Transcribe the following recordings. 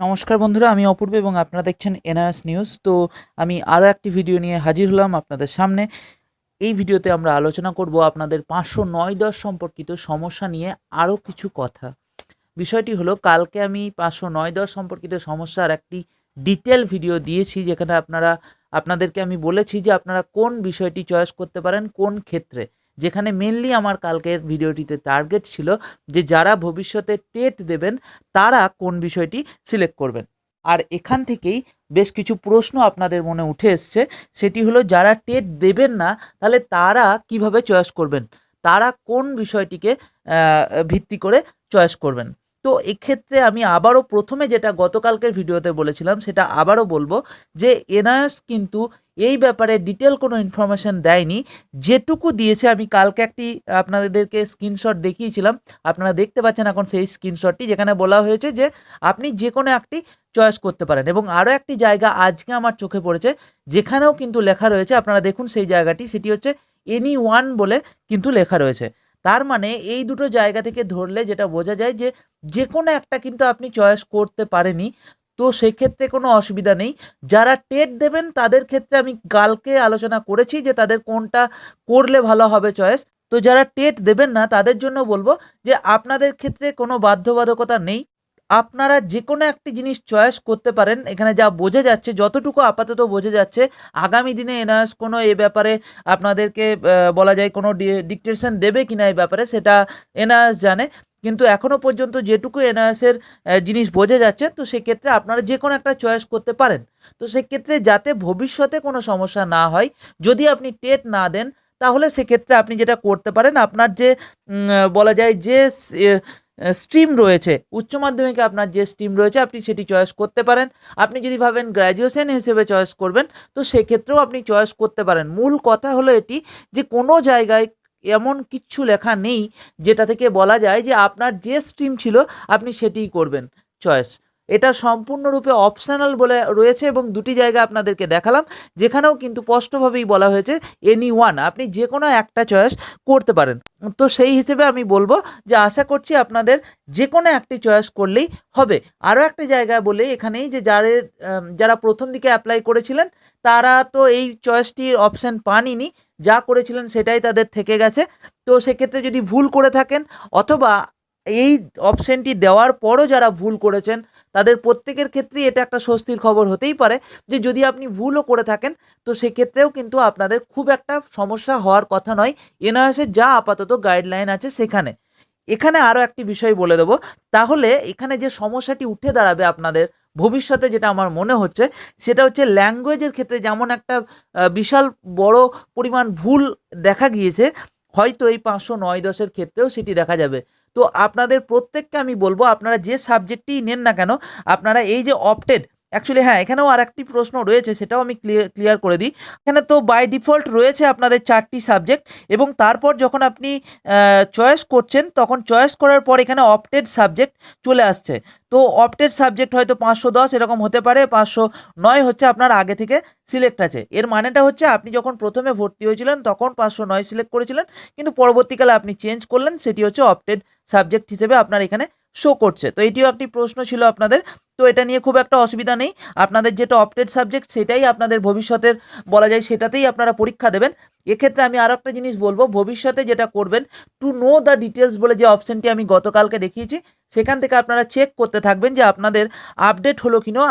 নমস্কার বন্ধুরা, আমি অপূর্ব এবং আপনারা দেখছেন এনআরএস নিউজ। তো আমি আরও একটি ভিডিও নিয়ে হাজির হলাম আপনাদের সামনে। এই ভিডিওতে আমরা আলোচনা করব আপনাদের পাঁচশো নয় দশ সম্পর্কিত সমস্যা নিয়ে আরও কিছু কথা। বিষয়টি হলো, কালকে আমি পাঁচশো নয় দশ সম্পর্কিত সমস্যার একটি ডিটেল ভিডিও দিয়েছি, যেখানে আপনারা, আপনাদেরকে আমি বলেছি যে আপনারা কোন বিষয়টি চয়েস করতে পারেন, কোন ক্ষেত্রে। যেখানে মেনলি আমার কালকের ভিডিওটিতে টার্গেট ছিল যে যারা ভবিষ্যতে টেট দেবেন, তারা কোন বিষয়টি সিলেক্ট করবেন। আর এখান থেকেই বেশ কিছু প্রশ্ন আপনাদের মনে উঠে এসছে, সেটি হলো যারা টেট দেবেন না, তাহলে তারা কীভাবে চয়েস করবেন? তারা কোন বিষয়টিকে ভিত্তি করে চয়েস করবেন? তো এক্ষেত্রে আমি আবারও প্রথমে যেটা গতকালকের ভিডিওতে বলেছিলাম, সেটা আবারও বলব যে এনআইএস কিন্তু এই ব্যাপারে ডিটেল কোনো ইনফরমেশন দেয়নি। যেটুকু দিয়েছে, আমি কালকে একটি আপনাদেরকে স্ক্রিনশট দেখিয়েছিলাম। আপনারা দেখতে পাচ্ছেন এখন সেই স্ক্রিনশটটি, যেখানে বলা হয়েছে যে আপনি যে কোনো একটি চয়েস করতে পারেন। এবং আরও একটি জায়গা আজকে আমার চোখে পড়েছে, যেখানেও কিন্তু লেখা রয়েছে, আপনারা দেখুন সেই জায়গাটি, সেটি হচ্ছে এনি ওয়ান বলে কিন্তু লেখা রয়েছে। তার মানে এই দুটো জায়গা থেকে ধরলে যেটা বোঝা যায় যে যে কোনো একটা কিন্তু আপনি চয়েস করতে পারেনি তো সেক্ষেত্রে কোনো অসুবিধা নেই। যারা টেট দেবেন তাদের ক্ষেত্রে আমি কালকে আলোচনা করেছি যে তাদের কোনটা করলে ভালো হবে চয়েস। তো যারা টেট দেবেন না তাদের জন্য বলব যে আপনাদের ক্ষেত্রে কোনো বাধ্যবাধকতা নেই। আপনারা যে কোনো একটি জিনিস চয়েস করতে পারেন। এখানে যা বোঝা যাচ্ছে, যতটুকু আপাতত বোঝা যাচ্ছে, আগামী দিনে এনআরএস কোনো এ ব্যাপারে আপনাদেরকে বলা যায় কোনো ডিকটেশন দেবে কিনা এই ব্যাপারে, সেটা এনআরএস জানে। কিন্তু এখনও পর্যন্ত যেটুকু এনআরএসের জিনিস বোঝা যাচ্ছে, তো সেক্ষেত্রে আপনারা যে কোনো একটা চয়েস করতে পারেন। তো সেক্ষেত্রে যাতে ভবিষ্যতে কোনো সমস্যা না হয়, যদি আপনি টেট না দেন, তাহলে সেক্ষেত্রে আপনি যেটা করতে পারেন, আপনার যে বলা যায় যে স্ট্রিম রয়েছে। উচ্চ মাধ্যমিকে আপনার যে স্ট্রিম রয়েছে, আপনি সেটি চয়েস করতে পারেন। আপনি যদি ভাবেন গ্র্যাজুয়েশন হিসেবে চয়েস করবেন, তো সেক্ষেত্রেও আপনি চয়েস করতে পারেন। মূল কথা হলো এটি যে, কোনো জায়গায় এমন কিচ্ছু লেখা নেই, যেটা থেকে বলা যায় যে, আপনার যে স্ট্রিম ছিল, আপনি সেটিই করবেন চয়েস এটা সম্পূর্ণরূপে অপশনাল বলে রয়েছে এবং দুটি জায়গা আপনাদেরকে দেখালাম, যেখানেও কিন্তু স্পষ্টভাবেই বলা হয়েছে এনি ওয়ান আপনি যে কোনো একটা চয়েস করতে পারেন। তো সেই হিসেবে আমি বলব যে আশা করছি আপনাদের যে কোনো একটি চয়েস করলেই হবে। আরও একটা জায়গায় বলে এখানেই যে যারা যারা প্রথম দিকে অ্যাপ্লাই করেছিলেন, তারা তো এই চয়েসটির অপশান পানইনি, যা করেছিলেন সেটাই তাদের থেকে গেছে। তো সেক্ষেত্রে যদি ভুল করে থাকেন, অথবা এই অপশানটি দেওয়ার পরও যারা ভুল করেছেন, তাদের প্রত্যেকের ক্ষেত্রেই এটা একটা স্বস্তির খবর হতেই পারে যে যদি আপনি ভুলও করে থাকেন, তো সেক্ষেত্রেও কিন্তু আপনাদের খুব একটা সমস্যা হওয়ার কথা নয়। এনআরএসের যা আপাতত গাইডলাইন আছে সেখানে। এখানে আরও একটি বিষয় বলে দেবো। তাহলে এখানে যে সমস্যাটি উঠে দাঁড়াবে আপনাদের ভবিষ্যতে যেটা আমার মনে হচ্ছে, সেটা হচ্ছে ল্যাঙ্গুয়েজের ক্ষেত্রে যেমন একটা বিশাল বড় পরিমাণ ভুল দেখা গিয়েছে, হয়তো এই পাঁচশো নয় দশের ক্ষেত্রেও সেটি দেখা যাবে। তো আপনাদের প্রত্যেককে আমি বলব, আপনারা যে সাবজেক্টই নেন না কেন, আপনারা এই যে অপটেড অ্যাকচুয়ালি হ্যাঁ এখানেও আর একটি প্রশ্ন রয়েছে, সেটাও আমি ক্লিয়ার ক্লিয়ার করে দিই। এখানে তো বাই ডিফল্ট রয়েছে আপনাদের চারটি সাবজেক্ট এবং তারপর যখন আপনি চয়েস করছেন, তখন চয়েস করার পর এখানে অপটেড সাবজেক্ট চলে আসছে। তো অপটেড সাবজেক্ট হয়তো পাঁচশো দশ, এরকম হতে পারে, পাঁচশো নয় হচ্ছে আপনার আগে থেকে সিলেক্ট আছে। এর মানেটা হচ্ছে আপনি যখন প্রথমে ভর্তি হয়েছিলেন, তখন পাঁচশো নয় সিলেক্ট করেছিলেন, কিন্তু পরবর্তীকালে আপনি চেঞ্জ করলেন, সেটি হচ্ছে অপটেড সাবজেক্ট হিসেবে আপনার এখানে শো করছে। তো এটিও একটি প্রশ্ন ছিল আপনাদের। তো এটা নিয়ে খুব একটা অসুবিধা নেই। আপনাদের যেটা অপটেড সাবজেক্ট সেটাই আপনাদের ভবিষ্যতের বলা যায় সেটাতেই আপনারা পরীক্ষা দেবেন। এক্ষেত্রে আমি আরও একটা জিনিস বলব, ভবিষ্যতে যেটা করবেন টু নো দ্য ডিটেলস বলে যে অপশানটি আমি গতকালকে দেখিয়েছি, সেখান থেকে আপনারা চেক করতে থাকবেন যে আপনাদের আপডেট হলো কিনা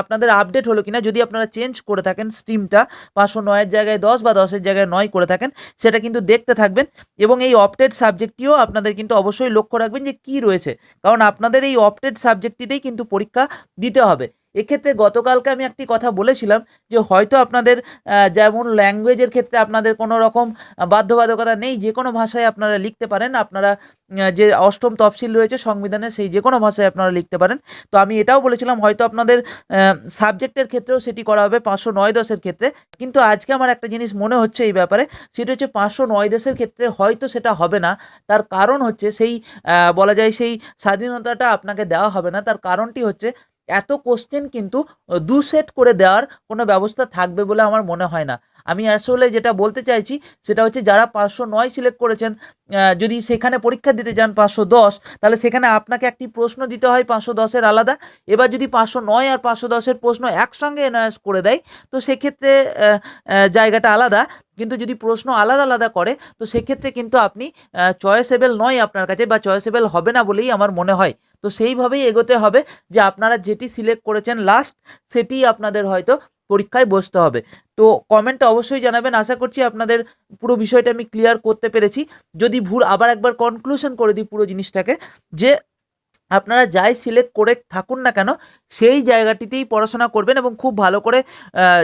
আপনাদের আপডেট হলো কিনা। যদি আপনারা চেঞ্জ করে থাকেন স্ট্রিমটা পাঁচশো নয়ের জায়গায় দশ বা দশের জায়গায় নয় করে থাকেন, সেটা কিন্তু দেখতে থাকবেন এবং এই অপটেড সাবজেক্টটিও আপনাদের কিন্তু অবশ্যই লক্ষ্য রাখবেন যে কি রয়েছে। কারণ আপনাদের এই অপটেড সাবজেক্টটিতেই কিন্তু পরীক্ষা দিতে হবে। এক্ষেত্রে গতকালকে আমি একটি কথা বলেছিলাম যে হয়তো আপনাদের যেমন ল্যাঙ্গুয়েজের ক্ষেত্রে আপনাদের কোনো রকম বাধ্যবাধকতা নেই, যে কোনো ভাষায় আপনারা লিখতে পারেন। আপনারা যে অষ্টম তফসিল রয়েছে সংবিধানে সেই যে কোনো ভাষায় আপনারা লিখতে পারেন। তো আমি এটাও বলেছিলাম, হয়তো আপনাদের সাবজেক্টের ক্ষেত্রেও সেটি করা হবে পাঁচশো নয় দশের ক্ষেত্রে। কিন্তু আজকে আমার একটা জিনিস মনে হচ্ছে এই ব্যাপারে, সেটা হচ্ছে পাঁচশো নয় দেশের ক্ষেত্রে হয়তো সেটা হবে না। তার কারণ হচ্ছে সেই বলা যায় সেই স্বাধীনতাটা আপনাকে দেওয়া হবে না। তার কারণটি হচ্ছে এত কোশ্চেন কিন্তু দু সেট করে দেওয়ার কোনো ব্যবস্থা থাকবে বলে আমার মনে হয় না। আমি আসলে যেটা বলতে চাইছি, সেটা হচ্ছে যারা পাঁচশো নয় সিলেক্ট করেছেন যদি সেখানে পরীক্ষা দিতে যান পাঁচশো দশ, তাহলে সেখানে আপনাকে একটি প্রশ্ন দিতে হয় পাঁচশো দশের আলাদা। এবার যদি পাঁচশো নয় আর পাঁচশো দশের প্রশ্ন একসঙ্গে এনআইএস করে দেয়, তো সেক্ষেত্রে জায়গাটা আলাদা। কিন্তু যদি প্রশ্ন আলাদা আলাদা করে, তো সেক্ষেত্রে কিন্তু আপনি চয়েসেবেল নয় আপনার কাছে বা চয়েসেবেল হবে না বলেই আমার মনে হয়। তো সেইভাবেই এগোতে হবে যে আপনারা যেটি সিলেক্ট করেছেন লাস্ট সেটিই আপনাদের হয়তো পরীক্ষায় বসতে হবে। তো কমেন্টে অবশ্যই জানাবেন। আশা করছি আপনাদের পুরো বিষয়টা আমি ক্লিয়ার করতে পেরেছি। যদি ভুল, আবার একবার কনক্লুশন করে দিই পুরো জিনিসটাকে, যে আপনারা যাই সিলেক্ট করে থাকুন না কেন, সেই জায়গাটিতেই পড়াশোনা করবেন এবং খুব ভালো করে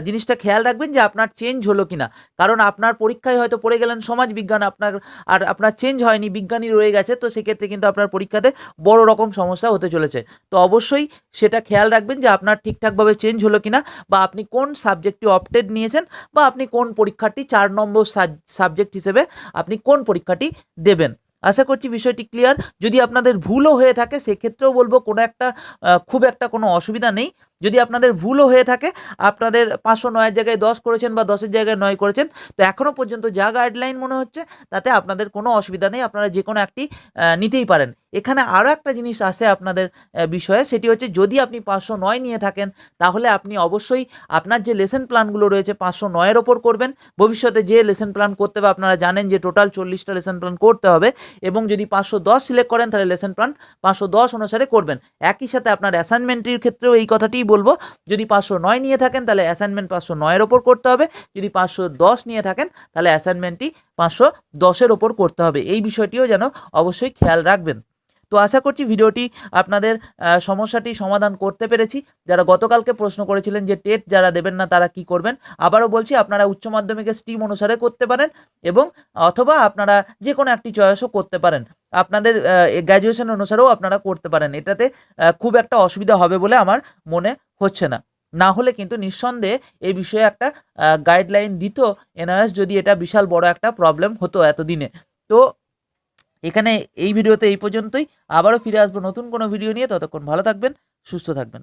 জিনিসটা খেয়াল রাখবেন যে আপনার চেঞ্জ হলো কিনা। কারণ আপনার পরীক্ষায় হয়তো পড়ে গেলেন সমাজ বিজ্ঞান, আপনার, আর আপনার চেঞ্জ হয়নি, বিজ্ঞানী রয়ে গেছে, তো সেক্ষেত্রে কিন্তু আপনার পরীক্ষাতে বড় রকম সমস্যা হতে চলেছে। তো অবশ্যই সেটা খেয়াল রাখবেন যে আপনার ঠিকঠাকভাবে চেঞ্জ হলো কিনা, বা আপনি কোন সাবজেক্টটি অপটেড নিয়েছেন, বা আপনি কোন পরীক্ষাটি চার নম্বর সাবজেক্ট হিসেবে আপনি কোন পরীক্ষাটি দেবেন। আশা করছি বিষয়টি ক্লিয়ার যদি আপনাদের ভুলও হয়ে থাকে, সেক্ষেত্রেও বলব কোনো একটা খুব একটা কোনো অসুবিধা নেই। যদি আপনাদের ভুলও হয়ে থাকে, আপনাদের পাঁচশো নয়ের জায়গায় দশ করেছেন বা দশের জায়গায় নয় করেছেন, তো এখনও পর্যন্ত যা গাইডলাইন মনে হচ্ছে, তাতে আপনাদের কোনো অসুবিধা নেই। আপনারা যে কোনো একটি নিতেই পারেন। এখানে আরও একটা জিনিস আসে আপনাদের বিষয়ে, সেটি হচ্ছে যদি আপনি পাঁচশো নয় নিয়ে থাকেন, তাহলে আপনি অবশ্যই আপনার যে লেসন প্ল্যানগুলো রয়েছে, পাঁচশো নয়ের ওপর করবেন। ভবিষ্যতে যে লেসন প্ল্যান করতে হবে, আপনারা জানেন যে টোটাল চল্লিশটা লেসন প্ল্যান করতে হবে। এবং যদি পাঁচশো দশ সিলেক্ট করেন, তাহলে লেসন প্ল্যান পাঁচশো দশ অনুসারে করবেন। একই সাথে আপনার অ্যাসাইনমেন্টের ক্ষেত্রেও এই কথাটিই বলব, যদি পাঁচশো নয় নিয়ে থাকেন, তাহলে অ্যাসাইনমেন্ট পাঁচশো নয়ের ওপর করতে হবে। যদি পাঁচশো দশ নিয়ে থাকেন, তাহলে অ্যাসাইনমেন্টটি পাঁচশো দশের ওপর করতে হবে। এই বিষয়টিও যেন অবশ্যই খেয়াল রাখবেন। তো আশা করছি ভিডিওটি আপনাদের সমস্যাটি সমাধান করতে পেরেছি। যারা গতকালকে প্রশ্ন করেছিলেন যে টেট যারা দেবেন না তারা কি করবেন, আবারও বলছি আপনারা উচ্চ মাধ্যমিকের স্ট্রিম অনুসারে করতে পারেন এবং অথবা আপনারা যে কোনো একটি চয়েসও করতে পারেন। আপনাদের গ্র্যাজুয়েশন অনুসারেও আপনারা করতে পারেন। এটাতে খুব একটা অসুবিধা হবে বলে আমার মনে হচ্ছে না। না হলে কিন্তু নিঃসন্দেহে এই বিষয়ে একটা গাইডলাইন দিত এনআইএস যদি এটা বিশাল বড় একটা প্রবলেম হতো এতদিনে। তো এখানে এই ভিডিওতে এই পর্যন্তই। আবারও ফিরে আসব নতুন কোনো ভিডিও নিয়ে। ততক্ষণ ভালো থাকবেন, সুস্থ থাকবেন।